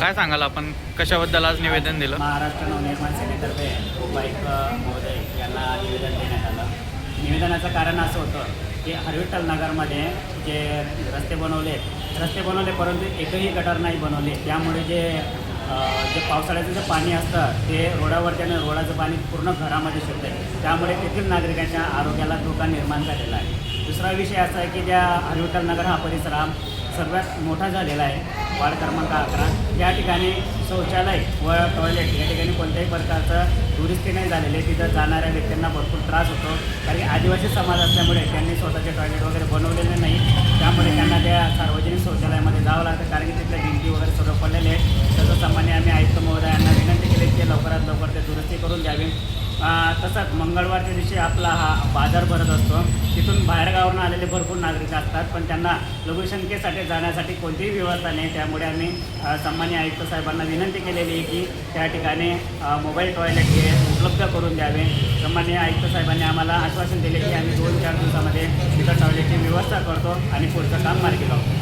काय सांगाल आपण? कशाबद्दल आज निवेदन दिलं? महाराष्ट्र नवनिर्माण सेनेतर्फे उपायुक्त महोदय यांना निवेदन देण्यात आलं. निवेदनाचं कारण असं होतं की हरविठ्ठल नगरमध्ये जे रस्ते बनवले रस्ते बनवले परंतु एकही गटार नाही बनवले. त्यामुळे जे जे पावसाळ्याचं जे पाणी असतं ते रोडावरती आणि रोडाचं पाणी पूर्ण घरामध्ये शिरतं त्यामुळे तेथील नागरिकांच्या आरोग्याला धोका निर्माण झालेला आहे. दुसरा विषय असा आहे की ज्या हरविठ्ठल नगर हा परिसर हा सर्वात मोठा झालेला आहे. वार्ड क्रमांक अकरा. या ठिकाणी शौचालय व टॉयलेट या ठिकाणी कोणत्याही प्रकारचं दुरुस्ती नाही झालेली तिथं जाणाऱ्या व्यक्तींना भरपूर त्रास होतो. कारण की आदिवासी समाज असल्यामुळे त्यांनी स्वतःचे टॉयलेट वगैरे बनवलेले नाही. त्यामुळे त्यांना त्या सार्वजनिक शौचालयामध्ये जावं लागतं. कारण की तिथल्या भिंती वगैरे सगळं पडलेले आहेत तसंच सामान्य आम्ही आयुक्त महोदयांना विनंती केली की ते लवकरात लवकर ते दुरुस्ती करून द्यावी. तसंच मंगळवारच्या दिवशी आपला हा बाजार भरत असतो. तिथून बाहेरगावावरून आलेले भरपूर नागरिक असतात पण त्यांना लघुशंकेसाठी जाण्यासाठी कोणतीही व्यवस्था नाही. त्यामुळे आम्ही सन्मान्य आयुक्त साहेबांना विनंती केलेली आहे की त्या ठिकाणी मोबाईल टॉयलेट हे उपलब्ध करून द्यावे. सन्मान्य आयुक्त साहेबांनी आम्हाला आश्वासन दिले की आम्ही दोन चार दिवसामध्ये तिथं टॉयलेटची व्यवस्था करतो आणि पुढचं काम मार्गी लावतो.